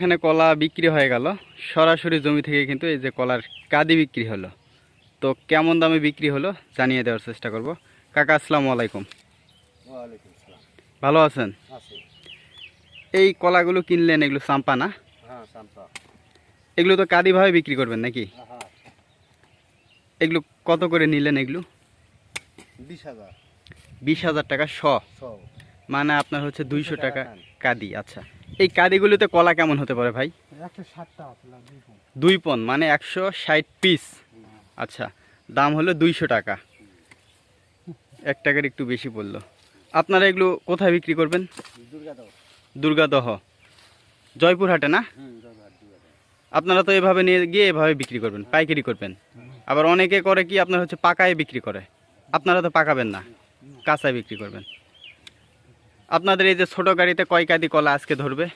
এখানে কলা বিক্রি হয়ে গেল। সরাসরি জমি থেকে কিন্তু এই যে কলার কাদি বিক্রি হলো। তো কেমন দামে বিক্রি হলো জানিয়ে দেওয়ার চেষ্টা করব। কাকা আসসালামু আলাইকুম। ভালো আছেন? এই কলাগুলো কিনলেন এগুলো চাম্পা না? হ্যাঁ এগুলো তো কাদিভাবে বিক্রি করবেন নাকি? হ্যাঁ এগুলো কত করে নিলেন এগুলো? বিশ হাজার। টাকা শ। মানে আপনার হচ্ছে দুইশো টাকা কাদি আচ্ছা। এই কাদিগুলোতে কলা কেমন হতে পারে ভাই? দুই পন। মানে একশো ষাট পিস আচ্ছা দাম হলো দুইশো টাকা। এক টাকার একটু বেশি পড়ল। আপনারা এগুলো কোথায় বিক্রি করবেন? দুর্গাদহ। জয়পুরহাটে না? আপনারা তো এভাবে নিয়ে গিয়ে এভাবে বিক্রি করবেন পাইকারি করবেন। আবার অনেকে করে কি আপনার হচ্ছে পাকায় বিক্রি করে? আপনারা তো পাকাবেন না কাঁচায় বিক্রি করবেন। আপনাদের এই যে ছোটো গাড়িতে কয় কাদি কলা আজকে ধরবে?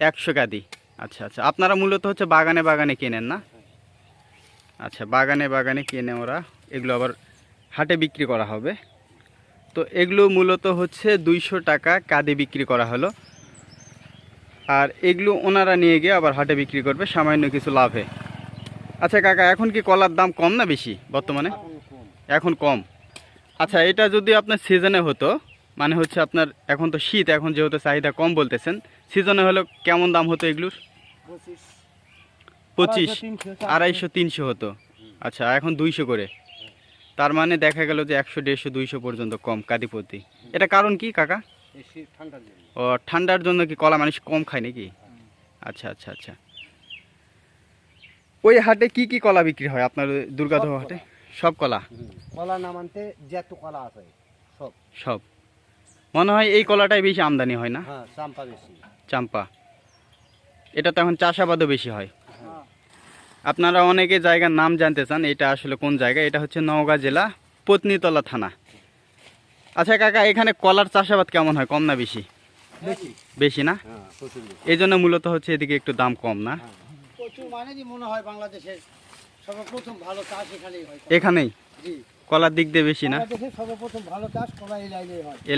একশো। কাদি। আচ্ছা আচ্ছা। আপনারা মূলত হচ্ছে বাগানে বাগানে কেনেন না? আচ্ছা বাগানে বাগানে কিনে ওরা। এগুলো আবার হাটে বিক্রি করা হবে। তো এগুলো মূলত হচ্ছে দুইশো টাকা কাদি বিক্রি করা হলো। আর এগুলো ওনারা নিয়ে গিয়ে আবার হাটে বিক্রি করবে সামান্য কিছু লাভে। আচ্ছা কাকা এখন কি কলার দাম কম না বেশি বর্তমানে? এখন কম। আচ্ছা এটা যদি আপনার সিজনে হতো মানে হচ্ছে আপনার এখন তো শীত এখন যেহেতু চাহিদা কম বলতেছেন সিজনে হলো কেমন দাম হতো এগুলোর? পঁচিশ। আড়াইশো, তিনশো, হতো। আচ্ছা এখন দুইশো করে। তার মানে দেখা গেল যে একশো দেড়শো দুইশো পর্যন্ত কম কাদিপতি। এটা কারণ কি কাকা? ও ঠান্ডার জন্য কি কলা মানুষ কম খায় নাকি? আচ্ছা আচ্ছা আচ্ছা। ওই হাটে কি কি কলা বিক্রি হয় আপনার দুর্গাধ সব হাটে? সব কলা? কলা নামানতে যত কলা আছে সব। সব। মনে হয় এই কলাটাই বেশি আমদানি হয় না? হ্যাঁ চাম্পা বেশি। চাম্পা। এটা তো এখন চাষাবাদও বেশি হয়। হ্যাঁ। আপনারা অনেকে জায়গার নাম জানতে চান এটা আসলে কোন জায়গা? এটা হচ্ছে নওগাঁ জেলা পত্নীতলা থানা। আচ্ছা কাকা এখানে কলার চাষাবাদ কেমন হয়? কম না বেশি? বেশি। না? হ্যাঁ এই জন্য মূলত হচ্ছে এদিকে একটু দাম কম না? প্রচুর মানে মনে হয় বাংলাদেশের সর্বপ্রথম ভালো চাষ এখানেই হয়। কলার দিক দিয়ে বেশি না? বাংলাদেশের সর্বপ্রথম ভালো চাষ কলা এই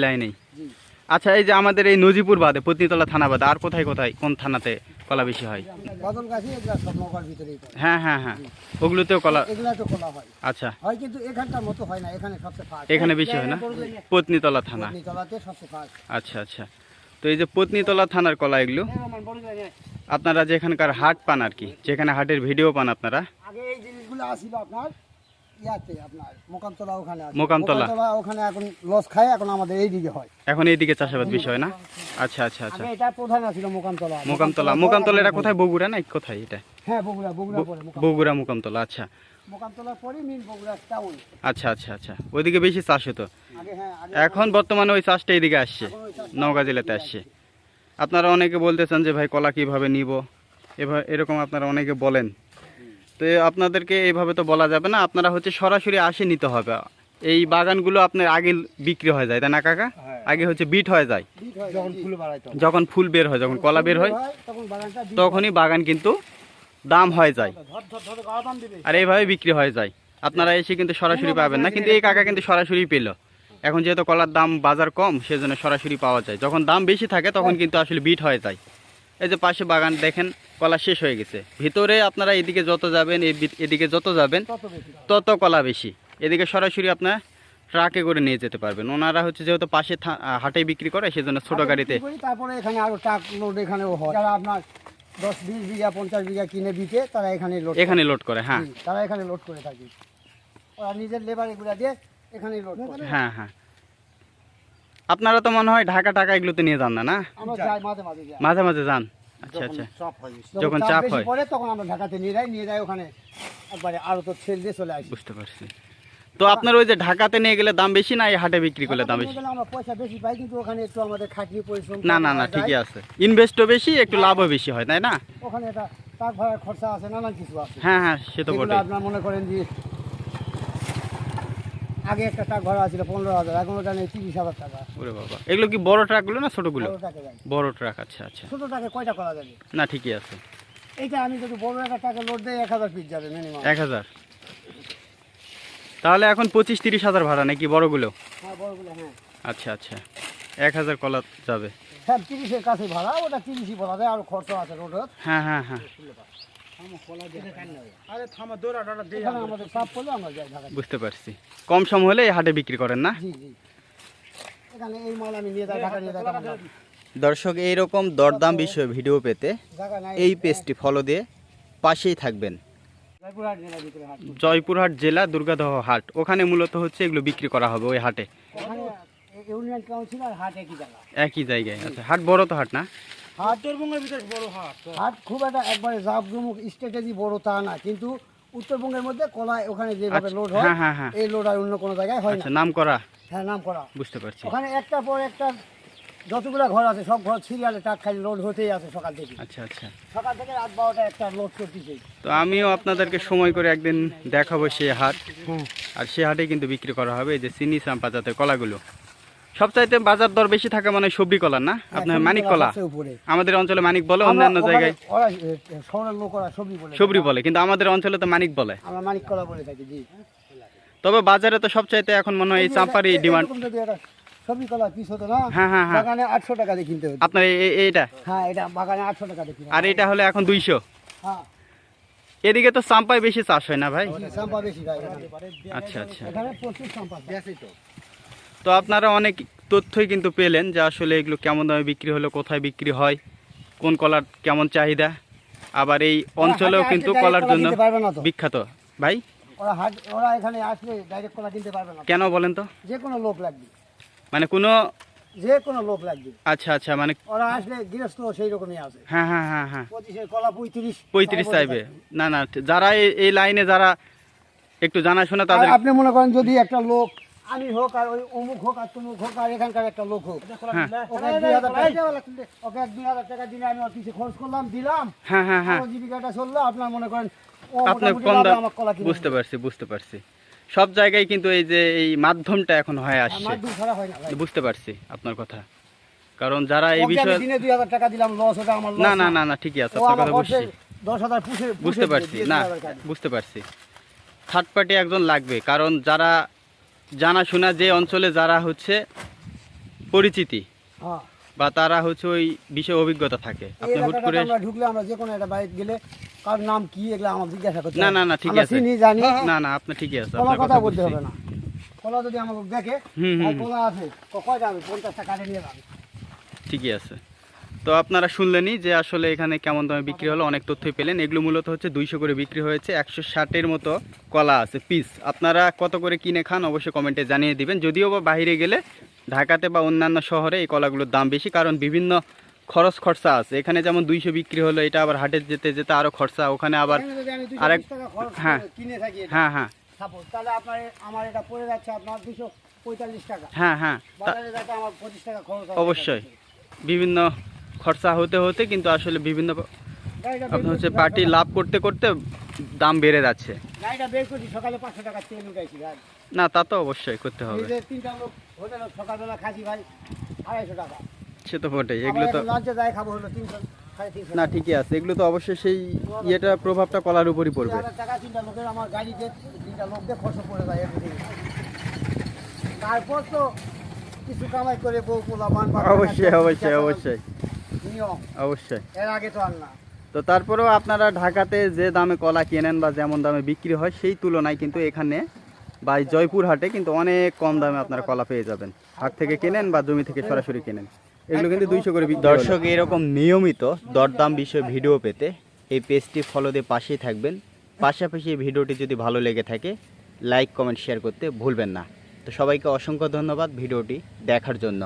লাইনেই হয়। আচ্ছা এই যে আমাদের এই নজিপুর বাদে পত্নীতলা থানা বাদে আর কোথায় কোথায় কোন থানাতে কলা বেশি হয়? হ্যাঁ হ্যাঁ হ্যাঁ। ওগুলোতেও কলা হয়। আচ্ছা। হয় কিন্তু এখানকার মতো হয় না এখানে সবচেয়ে এখানে বেশি হয় না? পত্নীতলা থানা। আচ্ছা আচ্ছা। তো এই যে পত্নীতলা থানার কলা এগুলো আপনারা যেখানকার হাট পান আর কি যেখানে হাটের ভিডিও পান আপনারা? আগে এই জিনিসগুলো আপনার ইয়াতে আপনার মোকামতলা ওখানে আছে। মোকামতলা। ওখানে এখন লস খায় এখন আমাদের এই দিকে হয়। এখন এইদিকে চাষাবাদ বেশি হয় না? আচ্ছা আচ্ছা আচ্ছা। এটা প্রধান আছিল মোকামতলা। মোকামতলা। মোকামতলা এটা কোথায়? বগুড়া না কোথায় এটা? হ্যাঁ বগুড়া বগুড়া পরে বগুড়া মোকামতলা আচ্ছা। মোকামতলার পরে মিন বগুড়া টাউন আচ্ছা আচ্ছা আচ্ছা। ওইদিকে বেশি চাষ হতো? হ্যাঁ এখন বর্তমানে ওই চাষটা এইদিকে আসছে। নওগাঁ জেলাতে আসছে। আপনারা অনেকে বলতেছেন যে ভাই কলা কীভাবে নিব? এভাবে এরকম আপনারা অনেকে বলেন। তো আপনাদেরকে এইভাবে তো বলা যাবে না আপনারা হচ্ছে সরাসরি আসে নিতে হবে। এই বাগানগুলো আপনার আগে বিক্রি হয়ে যায় তাই না কাকা? হ্যাঁ। আগে হচ্ছে বিট হয়ে যায়। যখন ফুল বের হয় যখন কলা বের হয় তখন বাগানটা বীজ তখনই বাগান কিন্তু দাম হয়ে যায়। আর এইভাবে বিক্রি হয়ে যায়। আপনারা এসে কিন্তু সরাসরি পাবেন না কিন্তু এই কাকা কিন্তু সরাসরি পেল। এখন যেহেতু কলার দাম বাজার কম সেজন্য সরাসরি পাওয়া যায়। যখন দাম বেশি থাকে তখন কিন্তু আসলে বিট হয়ে যায়। এই যে পাশে বাগান দেখেন কলা শেষ হয়ে গেছে। ভিতরে আপনারা এদিকে যত যাবেন এদিকে যত যাবেন তত কলা বেশি। এদিকে সরাসরি আপনার ট্রাকে করে নিয়ে যেতে পারবেন। ওনারা হচ্ছে যেহেতু পাশে হাটে বিক্রি করে সেজন্য ছোট গাড়িতে তারপরে এখানে আরও ট্রাক লোড এখানেও হয়। যারা আপনার দশ বিশ বিঘা পঞ্চাশ বিঘা কিনে দিতে তারা এখানে লোড এখানে লোড করে হ্যাঁ। তারা এখানে লোড করে থাকে। ওরা নিজের লেবার এগুলা দিয়ে এখানে লোড করে। হ্যাঁ হ্যাঁ। আপনারা তো মনে হয় ঢাকা টাকা এগুলোতে নিয়ে যান না না? মাঝে মাঝে যান? আচ্ছা আচ্ছা। যখন চাপ হয়। তখন আমরা ঢাকাতে নিয়ে যাই নিয়ে যাই ওখানে। একবারে আরও তো দিয়ে চলে আসি। বুঝতে পারছি। তো আপনার ওই যে ঢাকাতে নিয়ে গেলে দাম বেশি না এই হাটে বিক্রি করলে দাম বেশি? আমরা পয়সা বেশি পাই কিন্তু ওখানে একটু আমাদের খাটনি পরিশ্রম না না না ঠিকই আছে। ইনভেস্টও বেশি একটু লাভও বেশি হয় তাই না? ওখানে টাক ভাড়ার খরচা আছে নানান কিছু আছে। হ্যাঁ হ্যাঁ সে তো বটে আপনার মনে করেন যে আগে একটা টাক ভাড়া ছিল পনেরো হাজার এখন ওটা নেই তিরিশ হাজার টাকা। ওরে বাবা। এগুলো কি বড় ট্রাকগুলো না ছোটগুলো বড় যায় বড় ট্রাক আচ্ছা আচ্ছা। ছোট টাকে কয়টা করা যাবে? না ঠিকই আছে। এইটা আমি যদি বড় একটা টাকা লোড দেয় এক হাজার পিস যাবে মিনিমাম এক হাজার। তাহলে এখন পঁচিশ তিরিশ হাজার ভাড়া নাকি বড়গুলো হ্যাঁ বড়গুলো হ্যাঁ। আচ্ছা আচ্ছা। এক হাজার কলা যাবে। হ্যাঁ তিরিশের কাছে ভাড়া ওটা তিরিশই বলা যায় আর খরচ আছে রোডত হ্যাঁ হ্যাঁ হ্যাঁ। বুঝতে পারছি। কম সম হলে এই হাটে বিক্রি করেন না? দর্শক এইরকম দরদাম বিষয়ে ভিডিও পেতে এই পেজটি ফলো দিয়ে পাশেই থাকবেন। জয়পুরহাট জেলা দুর্গাদহ হাট। ওখানে মূলত হচ্ছে এগুলো বিক্রি করা হবে ওই হাটে। ওখানে ইউনিয়ন কাউন্সিল আর হাট একই জায়গায়। আচ্ছা হাট বড় তো হাট না? উত্তরবঙ্গের ভিতরে বড় হাট হাট খুব একটা একবারে জাঁকজমক স্ট্র্যাটেজি বড় তা না কিন্তু উত্তরবঙ্গের মধ্যে কলায় ওখানে যেভাবে আচ্ছা, লোড হয় হ্যাঁ, হ্যাঁ, হ্যাঁ। এই লোড আর অন্য কোনো জায়গায় হয় না। আচ্ছা নাম করা হ্যাঁ নাম করা বুঝতে পারছি। ওখানে একটা পর একটা যতগুলো ঘর আছে সব ঘর সিরিয়ালে টাক খালি লোড হতেই আছে সকাল থেকে। আচ্ছা আচ্ছা। সকাল থেকে রাত বারোটা একটা লোড করতেছে তো আমিও আপনাদেরকে সময় করে একদিন দেখাবো সেই হাট। আর সে হাটে কিন্তু বিক্রি করা হবে এই যে চিনি চাম্পা জাতের কলাগুলো। সবচাইতে বাজার দর বেশি থাকে মানে সবজি কলা না? আপনার মানিক কলা আমাদের অঞ্চলে মানিক বলে অন্যান্য জায়গায়। সবরি বলে কিন্তু আমাদের অঞ্চলে তো মানিক বলে। আমরা মানিক কলা বলে থাকি জি। তবে বাজারে তো সবচাইতে এখন মনে হয় এই চাম্পারই ডিমান্ড। এরকম যদি একটা সবজি কলা পিস হতো না হ্যাঁ, হ্যাঁ, হ্যাঁ। বাগানে আটশো টাকা দিয়ে কিনতে হতো। আপনার এইটা? হ্যাঁ এটা বাগানে আটশো টাকা দিয়ে আর এটা হলে এখন দুইশো। হ্যাঁ। এদিকে তো চাম্পাই বেশি চাষ হয় না ভাই? চাম্পা বেশি খায় আচ্ছা আচ্ছা। এখানে প্রচুর চাম্পা তো তো আপনারা অনেক তথ্যই কিন্তু পেলেন যে আসলে এগুলো কেমন দামে বিক্রি হলো কোথায় বিক্রি হয় কোন কলার কেমন চাহিদা। আবার এই অঞ্চলেও কিন্তু কলার জন্য বিখ্যাত। ভাই? ওরা এখানে আসলে ডাইরেক্ট কলা কিনতে পারবে না কেন বলেন তো? যে কোনো লোক লাগবে। মানে কোনো যে কোনো লোক লাগবে। আচ্ছা আচ্ছা মানে ওরা আসলে গৃহস্থ সেই রকমই আছে। হ্যাঁ হ্যাঁ হ্যাঁ হ্যাঁ। পঁচিশের কলা পঁয়ত্রিশ। পঁয়ত্রিশ চাইবে। না না যারা এই- এই লাইনে যারা একটু জানাশোনা তাদের আপনি মনে করেন যদি একটা লোক আমি হোক আর ওই অমুক হোক আর তমুক হোক আর এখানকার একটা লোক হোক। হ্যাঁ। ওকে এক দুই হাজার টাকা ওকে দুই হাজার টাকা দিলে আমি কিছু খরচ করলাম দিলাম। হ্যাঁ হ্যাঁ হ্যাঁ। জীবিকাটা চলল আপনার মনে করেন কম দাম আমার কলা কিনে বুঝতে পারছি বুঝতে পারছি। সব জায়গায় কিন্তু এই যে এই মাধ্যমটা এখন হয়ে আসছে। হয়। বুঝতে পারছি আপনার কথা। কারণ যারা এই বিষয়ে দিনে দুই হাজার টাকা দিলাম লস ওটা আমার না না না। না ঠিকই আছে আপনার কথা বুঝছি। দশ হাজার পুষে বুঝতে পারছি না বুঝতে পারছি। থার্ড পার্টি একজন লাগবে কারণ যারা জানাশোনা যে অঞ্চলে যারা হচ্ছে পরিচিতি হ্যাঁ। বা তারা হচ্ছে ওই বিষয়ে অভিজ্ঞতা থাকে। আপনি হুট করে আমরা ঢুকলে আমরা যে কোনো একটা বাইক গেলে কার নাম কি এগুলো আমার জিজ্ঞাসা করতে না, না, না, ঠিক আছে। চিনি জানি। না না আপনি ঠিকই আছে আপনার কথা বলতে হবে না। কলা যদি আমাকে দেখে। কলা আছে। কয়টা আমি পঞ্চাশ টাকা নিয়ে যাবে। ঠিকই আছে। তো আপনারা শুনলেনই যে আসলে এখানে কেমন দামে বিক্রি হলো অনেক তথ্যই পেলেন। এগুলো মূলত হচ্ছে দুইশো করে বিক্রি হয়েছে একশো ষাটের মতো কলা আছে পিস আপনারা কত করে কিনে খান অবশ্যই কমেন্টে জানিয়ে দিবেন। যদিও বা বাইরে গেলে ঢাকাতে বা অন্যান্য শহরে এই কলাগুলোর দাম বেশি কারণ বিভিন্ন খরচ খরচা আছে। এখানে যেমন দুইশো বিক্রি হলো এটা আবার হাটে যেতে যেতে আরও খরচা ওখানে আবার আরেক- হ্যাঁ। কিনে থাকি হ্যাঁ হ্যাঁ। তাহলে আপনার আমার এটা পড়ে যাচ্ছে আপনার দুশো পঁয়তাল্লিশ টাকা। হ্যাঁ হ্যাঁ। হবে। অবশ্যই। বিভিন্ন খরচা হতে হতে কিন্তু আসলে বিভিন্ন আপনার হচ্ছে পার্টি লাভ করতে করতে দাম বেড়ে যাচ্ছে। না তা তো অবশ্যই করতে হবে। সে তো বটেই এগুলো তো না ঠিকই আছে এগুলো তো অবশ্যই সেই ইয়েটা প্রভাবটা কলার উপরই পড়বে। তারপর তো কিছু কামাই করে বউ পোলা অবশ্যই অবশ্যই অবশ্যই। নিয়ম। অবশ্যই। এর আগে তো আর না। তো তারপরেও আপনারা ঢাকাতে যে দামে কলা কেনেন বা যেমন দামে বিক্রি হয় সেই তুলনায় কিন্তু এখানে বা এই জয়পুর হাটে কিন্তু অনেক কম দামে আপনারা কলা পেয়ে যাবেন। হাট থেকে কেনেন বা জমি থেকে সরাসরি কেনেন। এগুলো কিন্তু দুইশো করে দর্শক এরকম নিয়মিত দরদাম বিষয়ে ভিডিও পেতে এই পেজটি ফলো দিয়ে পাশেই থাকবেন। পাশাপাশি এই ভিডিওটি যদি ভালো লেগে থাকে লাইক কমেন্ট শেয়ার করতে ভুলবেন না। তো সবাইকে অসংখ্য ধন্যবাদ ভিডিওটি দেখার জন্য।